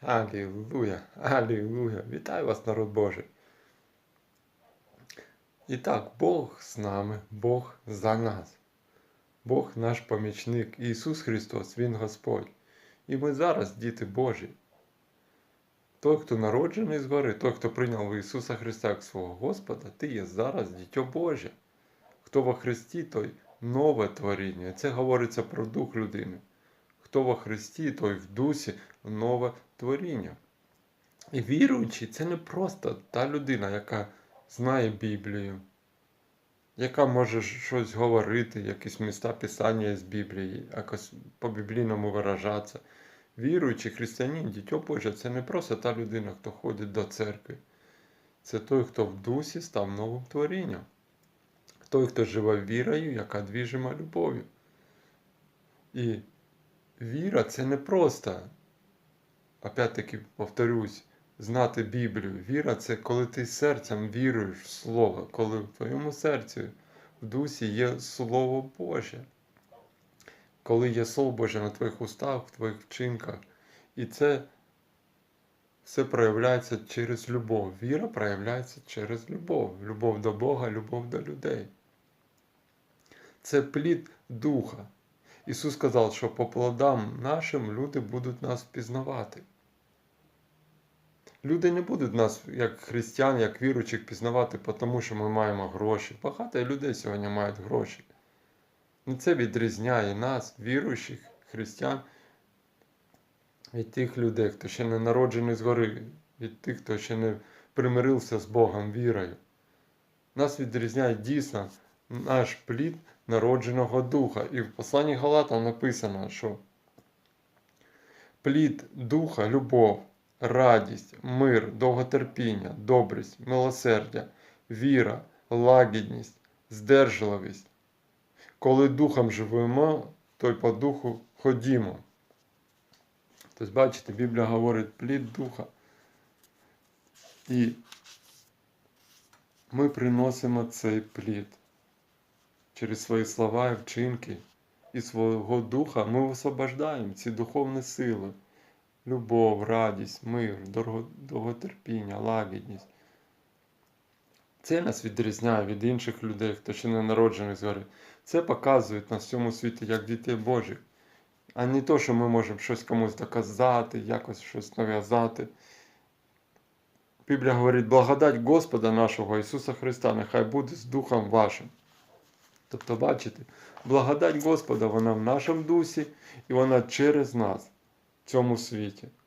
Алілуя, алілуя. Вітаю вас, народ Божий. І так, Бог з нами, Бог за нас. Бог наш помічник. Ісус Христос, Він Господь. І ми зараз діти Божі. Той, хто народжений згори, той, хто прийняв Ісуса Христа як свого Господа, ти є зараз дітьо Боже. Хто во Христі, той нове творіння. Це говориться про дух людини. Хто во Христі, той в дусі нове творіння. І віруючий це не просто та людина, яка знає Біблію, яка може щось говорити, якісь міста Писання з Біблії, якось по-біблійному виражатися. Віруючий християнин, дітьо Боже, це не просто та людина, хто ходить до церкви. Це той, хто в дусі став новим творінням. Той, хто живе вірою, яка двіжима любов'ю. І віра це не просто, опять-таки повторюсь, знати Біблію. Віра це коли ти серцем віруєш в Слово, коли в твоєму серці, в дусі є Слово Боже. Коли є Слово Боже на твоїх устах, в твоїх вчинках. І це все проявляється через любов. Віра проявляється через любов. Любов до Бога, любов до людей. Це плід Духа. Ісус сказав, що по плодам нашим люди будуть нас пізнавати. Люди не будуть нас, як християн, як віруючих, пізнавати, тому що ми маємо гроші. Багато людей сьогодні мають гроші. І це відрізняє нас, віруючих християн, від тих людей, хто ще не народжений згори, від тих, хто ще не примирився з Богом вірою. Нас відрізняє дійсно наш плід народженого духа. І в посланні Галатам написано, що плід духа, любов, радість, мир, довготерпіння, добрість, милосердя, віра, лагідність, здержливість. Коли духом живемо, то й по духу ходімо. Тобто, бачите, Біблія говорить плід духа. І ми приносимо цей плід через свої слова і вчинки і свого духа ми освобождаємо ці духовні сили, любов, радість, мир, довготерпіння, лагідність. Це нас відрізняє від інших людей, хто ще не народжений згори. Це показує на всьому світі як дітей Божих, а не то, що ми можемо щось комусь доказати, якось щось нав'язати. Біблія говорить, благодать Господа нашого Ісуса Христа, нехай буде з Духом вашим. Тобто, бачите, благодать Господа, вона в нашому дусі і вона через нас в цьому світі.